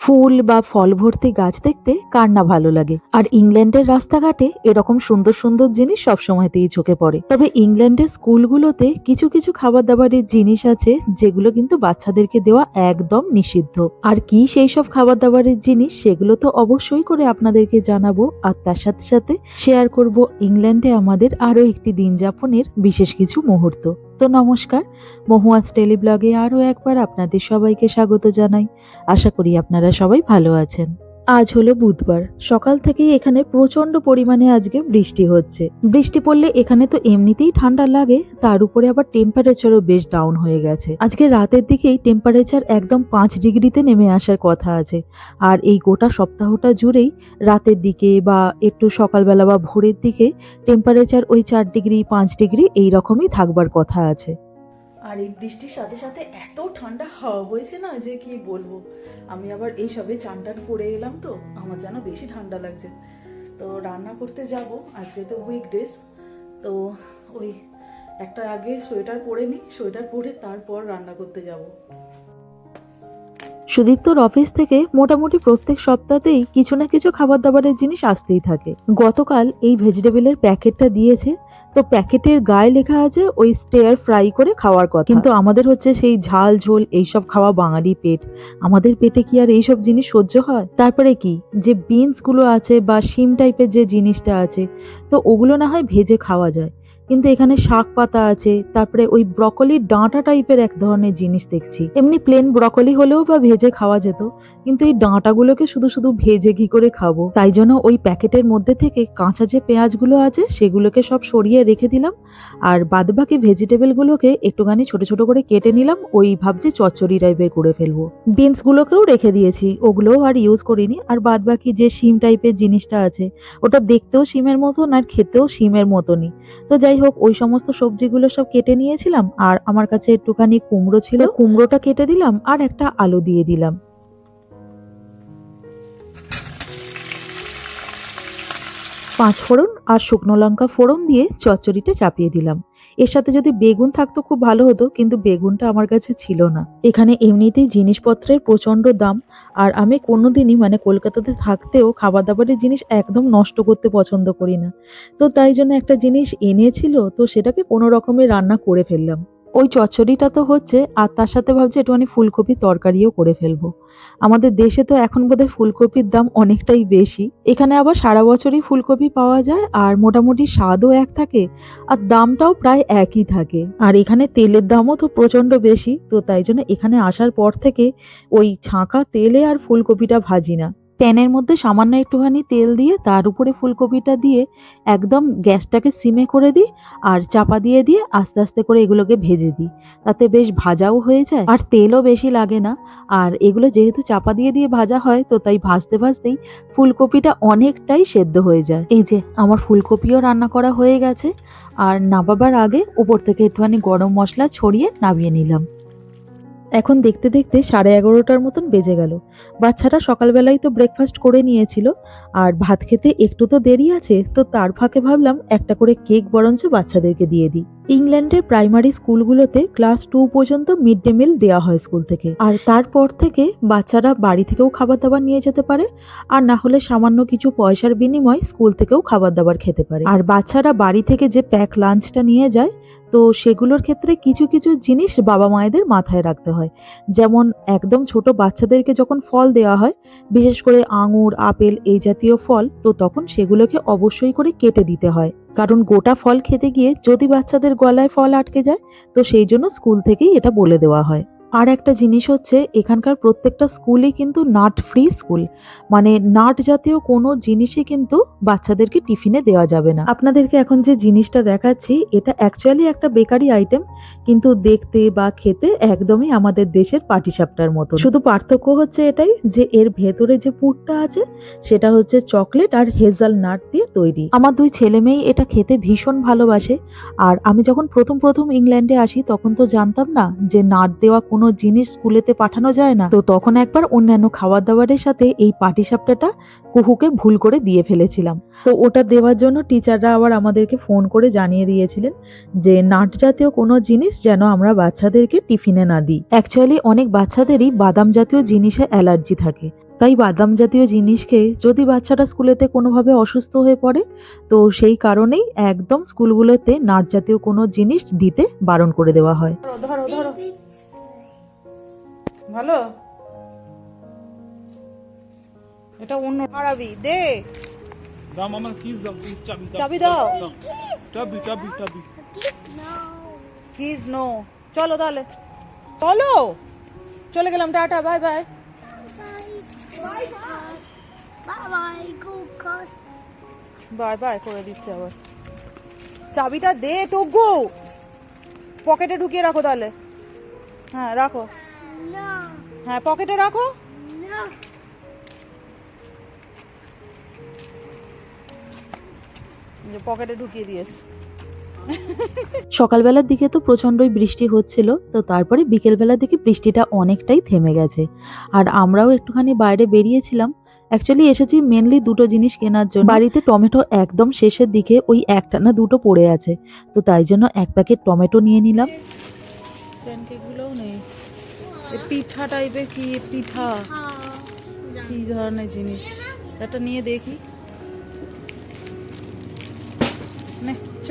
ফুল বা ফল ভর্তি গাছ দেখতে কার না ভালো লাগে। আর ইংল্যান্ডের রাস্তাঘাটে এরকম সুন্দর সুন্দর জিনিস সবসময়তেই চোখে পড়ে। তবে ইংল্যান্ডের স্কুলগুলোতে কিছু কিছু খাবার দাবারের জিনিস আছে যেগুলো কিন্তু বাচ্চাদেরকে দেওয়া একদম নিষিদ্ধ। আর কি সেই সব খাবার দাবারের জিনিস সেগুলো তো অবশ্যই করে আপনাদেরকে জানাব। আর তার সাথে সাথে শেয়ার করব ইংল্যান্ডে আমাদের আরও একটি দিন যাপনের বিশেষ কিছু মুহূর্ত। তো নমস্কার। মহুয়াজ টেলিব্লগে আরও একবার আপনাদের সবাইকে স্বাগত জানাই। আশা করি আপনারা সবাই ভালো আছেন। আজ হলো বুধবার। সকাল থেকেই এখানে প্রচণ্ড পরিমাণে আজকে বৃষ্টি হচ্ছে। বৃষ্টি পড়লে এখানে তো এমনিতেই ঠান্ডা লাগে, তার উপরে আবার টেম্পারেচারও বেশ ডাউন হয়ে গেছে। আজকে রাতের দিকেই টেম্পারেচার একদম পাঁচ ডিগ্রিতে নেমে আসার কথা আছে। আর এই গোটা সপ্তাহটা জুড়েই রাতের দিকে বা একটু সকালবেলা বা ভোরের দিকে টেম্পারেচার ওই চার ডিগ্রি, পাঁচ ডিগ্রি এই রকমই থাকবার কথা আছে। আর এই বৃষ্টির সাথে সাথে এত ঠান্ডা হাওয়া বইছে না যে কি বলব। আমি আবার এই সবে চান টান করে এলাম তো, আমার যেন বেশি ঠান্ডা লাগছে। তো রান্না করতে যাব, আজকে তো উইকডেজ তো ওই একটা আগে সোয়েটার পরে নিই, সোয়েটার পরে তারপর রান্না করতে যাব। সুদীপ্তর অফিস থেকে মোটামুটি প্রত্যেক সপ্তাহতেই কিছু না কিছু খাবার দাবারের জিনিস আসতেই থাকে। গতকাল এই ভেজিটেবলের প্যাকেটটা দিয়েছে, তো প্যাকেটের গায়ে লেখা আছে, ওই স্টেয়ার ফ্রাই করে খাওয়ার কথা। কিন্তু আমাদের হচ্ছে সেই ঝাল ঝোল এইসব খাওয়া বাঙালি পেট। আমাদের পেটে কি আর এইসব জিনিস সহ্য হয়? তারপরে কি? যে বিনসগুলো আছে বা শিম টাইপের যে জিনিসটা আছে, তো ওগুলো না হয় ভেজে খাওয়া যায়। কিন্তু এখানে শাক পাতা আছে, তারপরে ওই ব্রকলির ডাঁটা টাইপের এক ধরনের জিনিস দেখছি। এমনি প্লেন ব্রকলি হলেও বা ভেজে খাওয়া যেত, কিন্তু এই ডাঁটাগুলোকে শুধু শুধু ভেজে কি করে খাব। তাই জন্য ওই প্যাকেটের মধ্যে থেকে কাঁচা যে পেঁয়াজগুলো আছে, সেগুলোকে সব সরিয়ে রেখে দিলাম, আর বাদবাকি ভেজিটেবলগুলোকে একটুখানি ছোট ছোট করে কেটে নিলাম, ওই ভাবছি চচ্চড়ি টাইপের করে ফেলব। বিনসগুলোকেও রেখে দিয়েছি, ওগুলোও আর ইউজ করিনি, আর বাদবাকি যে শিম টাইপের জিনিসটা আছে, ওটা দেখতেও শিমের মতন আর খেতেও শিমের মতনই। তো যাই হোক, ওই সমস্ত সবজিগুলো সব কেটে নিয়েছিলাম আর আমার কাছে একটুখানি কুমড়ো ছিল। কুমড়োটা কেটে দিলাম আর একটা আলু দিয়ে দিলাম। পাঁচ ফোড়ন আর শুকনো লঙ্কা ফোড়ন দিয়ে চচ্চড়িটা চাপিয়ে দিলাম। এর সাথে যদি বেগুন থাকতো খুব ভালো হতো, কিন্তু বেগুনটা আমার কাছে ছিল না। এখানে এমনিতেই জিনিসপত্রের প্রচণ্ড দাম, আর আমি কোনোদিনই মানে কলকাতাতে থাকতেও খাবার দাবারের জিনিস একদম নষ্ট করতে পছন্দ করি না। তো তাই জন্য একটা জিনিস এনেছিল, তো সেটাকে কোনো রকমে রান্না করে ফেললাম। ওই চচ্চড়িটা তো হচ্ছে, আর তার সাথে ভাবছি একটুখানি ফুলকপির তরকারিও করে ফেলব। আমাদের দেশে তো এখন বোধহয় ফুলকপির দাম অনেকটাই বেশি। এখানে আবার সারা বছরই ফুলকপি পাওয়া যায়, আর মোটামুটি স্বাদও এক থাকে, আর দামটাও প্রায় একই থাকে। আর এখানে তেলের দামও তো প্রচণ্ড বেশি, তো তাই জন্য এখানে আসার পর থেকে ওই ছাঁকা তেলে আর ফুলকপিটা ভাজি না। প্যানের মধ্যে সামান্য একটুখানি তেল দিয়ে তার উপরে ফুলকপিটা দিয়ে একদম গ্যাসটাকে সিমে করে দিই আর চাপা দিয়ে দিয়ে আস্তে আস্তে করে এগুলোকে ভেজে দিই। তাতে বেশ ভাজাও হয়ে যায় আর তেলও বেশি লাগে না। আর এগুলো যেহেতু চাপা দিয়ে দিয়ে ভাজা হয়, তো তাই ভাজতে ভাজতেই ফুলকপিটা অনেকটাই সেদ্ধ হয়ে যায়। এই যে আমার ফুলকপিও রান্না করা হয়ে গেছে। আর নামাবার আগে উপর থেকে একটুখানি গরম মশলা ছড়িয়ে নামিয়ে নিলাম। এখন দেখতে দেখতে সাড়ে এগারোটার মতন বেজে গেল। বাচ্চাটা সকালবেলায় তো ব্রেকফাস্ট করে নিয়েছিল, আর ভাত খেতে একটু তো দেরি আছে, তো তার ফাঁকে ভাবলাম একটা করে কেক বরঞ্চ বাচ্চাদেরকে দিয়ে দিই। ইংল্যান্ডের প্রাইমারি স্কুলগুলোতে ক্লাস টু পর্যন্ত মিড ডে মিল দেওয়া হয় স্কুল থেকে। আর তারপর থেকে বাচ্চারা বাড়ি থেকেও খাবার দাবার নিয়ে যেতে পারে, আর না হলে সামান্য কিছু পয়সার বিনিময়ে স্কুল থেকেও খাবার দাবার খেতে পারে। আর বাচ্চারা বাড়ি থেকে যে প্যাক লাঞ্চটা নিয়ে যায়, তো সেগুলোর ক্ষেত্রে কিছু কিছু জিনিস বাবা মায়েদের মাথায় রাখতে হয়। যেমন একদম ছোট বাচ্চাদেরকে যখন ফল দেওয়া হয়, বিশেষ করে আঙুর, আপেল এই জাতীয় ফল, তো তখন সেগুলোকে অবশ্যই করে কেটে দিতে হয়। কারণ গোটা ফল খেতে গিয়ে যদি বাচ্চাদের গলায় ফল আটকে যায়, তো সেই জন্য স্কুল থেকেই এটা বলে দেওয়া হয়। আর একটা জিনিস হচ্ছে, এখানকার প্রত্যেকটা স্কুলই কিন্তু নাট ফ্রি স্কুল মানে নাট জাতীয় কোনো জিনিসই কিন্তু বাচ্চাদেরকে টিফিনে দেওয়া যাবে না। আপনাদেরকে এখন যে জিনিসটা দেখাচ্ছি, এটা অ্যাকচুয়ালি একটা বেকারি আইটেম কিন্তু দেখতে বা খেতে একদমই আমাদের দেশের পাটিসাপটার মতো শুধু পার্থক্য হচ্ছে এটাই যে, এর ভেতরে যে পুরটা আছে, সেটা হচ্ছে চকলেট আর হেজাল নাট দিয়ে তৈরি। আমার দুই ছেলে মেয়েই এটা খেতে ভীষণ ভালোবাসে। আর আমি যখন প্রথম প্রথম ইংল্যান্ডে আসি, তখন তো জানতাম না যে নাট দেওয়া কোনো জিনিস স্কুলেতে পাঠানো যায় না। তো তখন একবার অন্যান্য খাবার দাবারের সাথে এই পাটিসাপটাটা কুহুকে ভুল করে দিয়ে ফেলেছিলাম। তো ওটা দেওয়ার জন্য টিচাররা আবার আমাদেরকে ফোন করে জানিয়ে দিয়েছিলেন যে, নাট জাতীয় কোনো জিনিস যেন আমরা বাচ্চাদেরকে টিফিনে না দিই। অ্যাকচুয়ালি অনেক বাচ্চাদেরই বাদাম জাতীয় জিনিসে অ্যালার্জি থাকে। তাই বাদাম জাতীয় জিনিস খেয়ে যদি বাচ্চাটা স্কুলেতে কোনোভাবে অসুস্থ হয়ে পড়ে, তো সেই কারণেই একদম স্কুলগুলোতে নাট জাতীয় কোনো জিনিস দিতে বারণ করে দেওয়া হয়। ভালো? এটা অন্য হারাবি দে। মামার কিস দাও কিস চাবি দাও। চাবি দাও। চাবি চাবি চাবি। কিজ নো চলো তাহলে। চলো। চলে গেলাম tata bye bye. Bye bye করে দিচ্ছে আবার। চাবিটা দে টুকু। পকেটে ঢুকিয়ে রাখো তাহলে। হ্যাঁ রাখো। হ্যাঁ পকেটে রাখো। পকেটে ঢুকিয়ে দিয়েছে। সকালবেলার দিকে তো প্রচণ্ডই বৃষ্টি হচ্ছিল তো তারপরে বিকেলবেলার দিকে বৃষ্টিটা অনেকটাই থেমে গেছে। আর আমরাও একটুখানি বাইরে বেরিয়েছিলাম। অ্যাকচুয়ালি এসেছি মেনলি দুটো জিনিস কেনার জন্য। বাড়িতে টমেটো একদম শেষের দিকে ওই একটা না দুটো পড়ে আছে। তো তাই জন্য এক প্যাকেট টমেটো নিয়ে নিলাম। পিঠা টাইপের কি? পিঠা? কি ধরনের জিনিস? একটা নিয়ে দেখি। নে চ।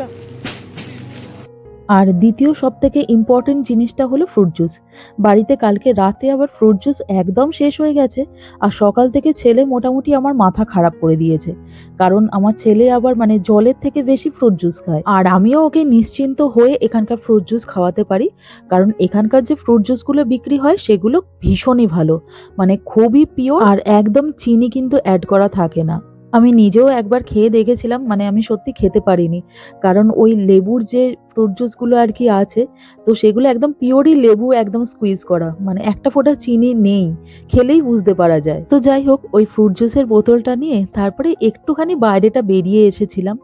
আর দ্বিতীয় সব থেকে ইম্পর্টেন্ট জিনিসটা হলো ফ্রুট জুস বাড়িতে কালকে রাতে আবার ফ্রুট জুস একদম শেষ হয়ে গেছে আর সকাল থেকে ছেলে মোটামুটি আমার মাথা খারাপ করে দিয়েছে। কারণ আমার ছেলে আবার মানে জলের থেকে বেশি ফ্রুট জুস খায়। আর আমিও ওকে নিশ্চিন্ত হয়ে এখানকার ফ্রুট জুস খাওয়াতে পারি। কারণ এখানকার যে ফ্রুট জুসগুলো বিক্রি হয় সেগুলো ভীষণই ভালো। মানে খুবই পিওর আর একদম চিনি কিন্তু অ্যাড করা থাকে না। আমি নিজেও একবার খেয়ে দেখেছিলাম মানে আমি সত্যি খেতে পারিনি। কারণ ওই লেবুর যে ফ্রুট জুসগুলো আর কি আছে, তো সেগুলো একদম পিওরই লেবু একদম স্কুইজ করা। মানে একটা ফোঁটা চিনি নেই, খেলেই বুঝতে পারা যায়। তো যাই হোক, ওই ফ্রুট জুসের বোতলটা নিয়ে তারপরে একটুখানি বাইরেটা বেরিয়ে এসেছিলাম।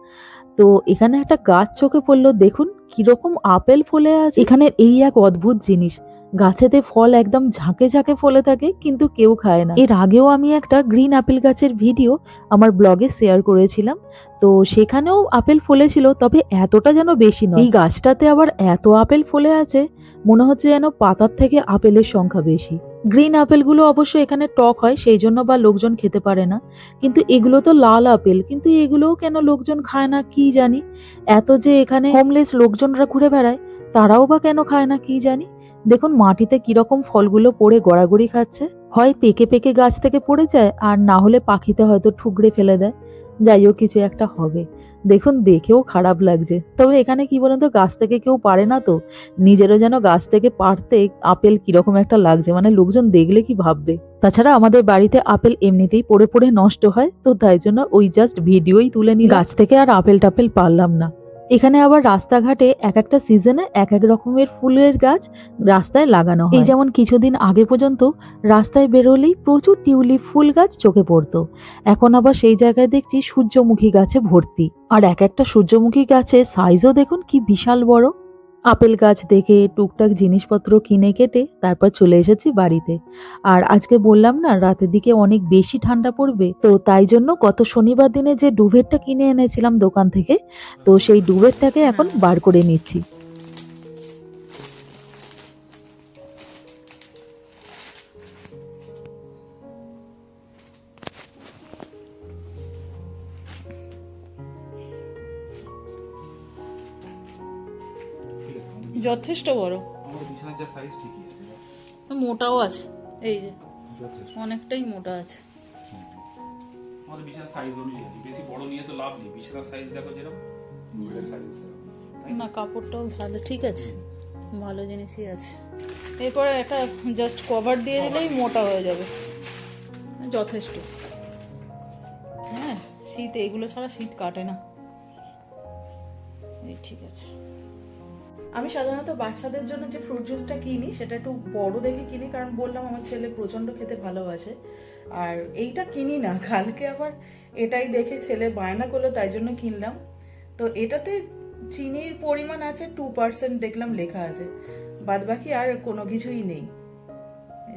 তো এখানে একটা গাছ চোখে পড়ল, দেখুন কীরকম আপেল ফলে আছে। এখানে এই এক অদ্ভুত জিনিস গাছেতে ফল একদম ঝাঁকে ঝাঁকে ফলে থাকে, কিন্তু কেউ খায় না। এর আগেও আমি একটা গ্রিন আপেল গাছের ভিডিও আমার ব্লগে শেয়ার করেছিলাম। তো সেখানেও আপেল ফলেছিল, তবে এতটা যেন বেশি নয়। এই গাছটাতে আবার এত আপেল ফলে আছে, মনে হচ্ছে যেন পাতার থেকে আপেলের সংখ্যা বেশি। গ্রিন আপেলগুলো অবশ্য এখানে টক হয়, সেই জন্য বা লোকজন খেতে পারে না। কিন্তু এগুলো তো লাল আপেল, কিন্তু এগুলোও কেন লোকজন খায় না কি জানি? এত যে এখানে হোমলেস লোকজনরা ঘুরে বেড়ায়, তারাও বা কেন খায় না কি জানি? দেখুন, মাটিতে কীরকম ফলগুলো পড়ে গড়াগড়ি খাচ্ছে। হয় পেকে পেকে গাছ থেকে পড়ে যায়, আর না হলে পাখিতে হয়তো ঠুকরে ফেলে দেয়। যাই হোক, কিছু একটা হবে। দেখুন, দেখেও খারাপ লাগছে। তবে এখানে কি বলুন তো, গাছ থেকে কেউ পারে না তো? নিজেরও যেন গাছ থেকে পারতে আপেল কীরকম একটা লাগছে মানে লোকজন দেখলে কি ভাববে? তাছাড়া আমাদের বাড়িতে আপেল এমনিতেই পড়ে পড়ে নষ্ট হয়, তো তাই জন্য ওই জাস্ট ভিডিওই তুলে নিই গাছ থেকে আর আপেল টাপেল পারলাম না। এখানে আবার রাস্তাঘাটে এক একটা সিজনে এক এক রকমের ফুলের গাছ রাস্তায় লাগানো হয়। এই যেমন কিছুদিন আগে পর্যন্ত রাস্তায় বেরোলেই প্রচুর টিউলিপ ফুল গাছ চোখে পড়তো। এখন আবার সেই জায়গায় দেখছি সূর্যমুখী গাছে ভর্তি। আর এক একটা সূর্যমুখী গাছের সাইজও দেখুন কি বিশাল বড়। আপেল গাছ দেখে টুকটাক জিনিসপত্র কিনে কেটে তারপর চলে এসেছি বাড়িতে। আর আজকে বললাম না, রাতের দিকে অনেক বেশি ঠান্ডা পড়বে। তো তাই জন্য গত শনিবার দিনে যে ডুভেরটা কিনে এনেছিলাম দোকান থেকে, তো সেই ডুভেরটাকে এখন বার করে নিচ্ছি। যথেষ্ট বড়। আমার বিছানার যা সাইজ ঠিকই আছে। মোটাও আছে। এই যে অনেকটাই মোটা আছে। আমাদের বিছানার সাইজ অনুযায়ী বেশি বড় নিয়ে তো লাভ নেই। বিছানার সাইজ দেখো যেরকম না কাপড়টাও ভালো ঠিক আছে। ভালো জিনিসই আছে। এরপরে একটা জাস্ট কভার দিয়ে দিলেই মোটা হয়ে যাবে। যথেষ্ট। হ্যাঁ শীত এগুলো ছাড়া শীত কাটে না। এই ঠিক আছে। আমি সাধারণত বাচ্চাদের জন্য যে ফ্রুট জুসটা কিনি, সেটা একটু বড় দেখে কিনি, কারণ বললাম আমার ছেলে প্রচণ্ড খেতে ভালোবাসে। আর এইটা কিনি না, কালকে আবার এটাই দেখে ছেলে বায়না করল, তাই জন্য কিনলাম। তো এটাতে চিনির পরিমাণ আছে টু পার্সেন্ট দেখলাম লেখা আছে। বাদ বাকি আর কোনো কিছুই নেই।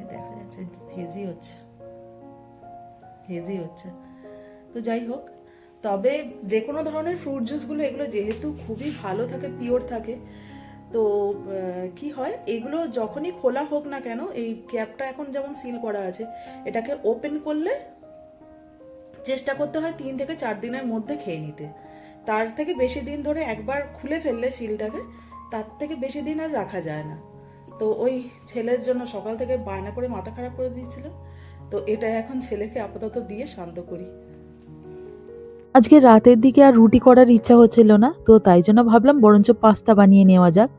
দেখা যাচ্ছে, হেজি হচ্ছে। হেজি হচ্ছে। তো যাই হোক, তবে যে কোনো ধরনের ফ্রুট জুসগুলো এগুলো যেহেতু খুবই ভালো থাকে পিওর থাকে তো কি হয়? এগুলো যখনই খোলা হোক না কেন, এই ক্যাপটা এখন যেমন সিল করা আছে, এটাকে ওপেন করলে চেষ্টা করতে হয় তিন থেকে চার দিনের মধ্যে খেয়ে নিতে। তার থেকে বেশি দিন ধরে একবার খুলে ফেললে সিলটাকে তার থেকে বেশি দিন আর রাখা যায় না। তো ওই ছেলের জন্য সকাল থেকে বায়না করে মাথা খারাপ করে দিয়েছিল। তো এটা এখন ছেলেকে আপাতত দিয়ে শান্ত করি। আজকে রাতের দিকে আর রুটি করার ইচ্ছা হচ্ছিল না, তো তাই জন্য ভাবলাম বরঞ্চ পাস্তা বানিয়ে নেওয়া যাক।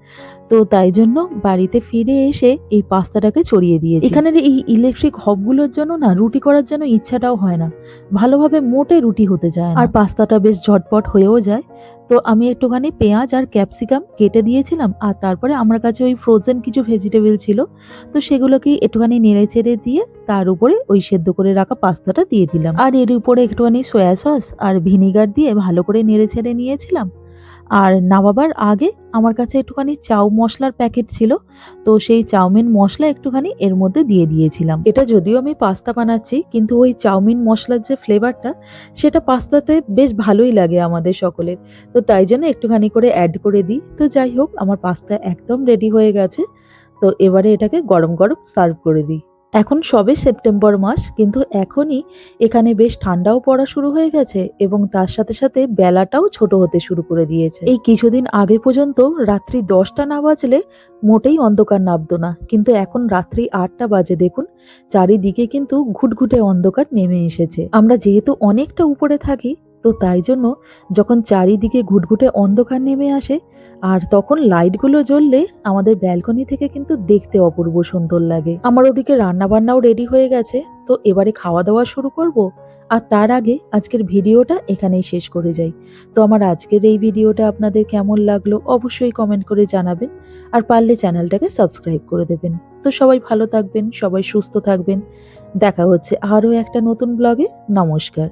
তো তাই জন্য বাড়িতে ফিরে এসে এই পাস্তাটাকে ছড়িয়ে দিয়েছি। এখানের এই ইলেকট্রিক হবগুলোর জন্য না রুটি করার জন্য ইচ্ছাটাও হয় না। ভালোভাবে মোটে রুটি হতে যায় আর পাস্তাটা বেশ ঝটপট হয়েও যায়। তো আমি একটুখানি পেঁয়াজ আর ক্যাপসিকাম কেটে দিয়েছিলাম আর তারপরে আমার কাছে ওই ফ্রোজেন কিছু ভেজিটেবল ছিল। তো সেগুলোকে একটুখানি নেড়ে চেড়ে দিয়ে তার উপরে ওই সেদ্ধ করে রাখা পাস্তাটা দিয়ে দিলাম। আর এর উপরে একটুখানি সয়া সস আর ভিনিগার দিয়ে ভালো করে নেড়ে ছেড়ে নিয়েছিলাম। আর নামাবার আগে আমার কাছে একটুখানি চাউ মশলার প্যাকেট ছিল, তো সেই চাউমিন মশলা একটুখানি এর মধ্যে দিয়ে দিয়েছিলাম। এটা যদিও আমি পাস্তা বানাচ্ছি, কিন্তু ওই চাউমিন মশলার যে ফ্লেভারটা, সেটা পাস্তাতে বেশ ভালোই লাগে আমাদের সকলের। তো তাই জন্য একটুখানি করে অ্যাড করে দিই। তো যাই হোক, আমার পাস্তা একদম রেডি হয়ে গেছে। তো এবারে এটাকে গরম গরম সার্ভ করে দিই। এখন সবে সেপ্টেম্বর মাস, কিন্তু এখনই এখানে বেশ ঠান্ডাও পড়া শুরু হয়ে গেছে এবং তার সাথে সাথে বেলাটাও ছোট হতে শুরু করে দিয়েছে। এই কিছুদিন আগে পর্যন্ত রাত্রি দশটা না বাজলে মোটেই অন্ধকার নামতো না, কিন্তু এখন রাত্রি আটটা বাজে দেখুন, চারিদিকে কিন্তু ঘুটঘুটে অন্ধকার নেমে এসেছে। আমরা যেহেতু অনেকটা উপরে থাকি তো তাই জন্য যখন চারিদিকে ঘুটঘুটে অন্ধকার নেমে আসে, আর তখন লাইটগুলো জ্বললে আমাদের ব্যালকনি থেকে কিন্তু দেখতে অপূর্ব সুন্দর লাগে। আমার ওদিকে রান্না বান্নাও রেডি হয়ে গেছে, তো এবারে খাওয়া দাওয়া শুরু করব, আর তার আগে আজকের ভিডিওটা এখানেই শেষ করে যাই। তো আমার আজকের এই ভিডিওটা আপনাদের কেমন লাগল অবশ্যই কমেন্ট করে জানাবেন, আর পারলে চ্যানেলটাকে সাবস্ক্রাইব করে দেবেন। তো সবাই ভালো থাকবেন, সবাই সুস্থ থাকবেন। দেখা হচ্ছে আরও একটা নতুন ব্লগে নমস্কার।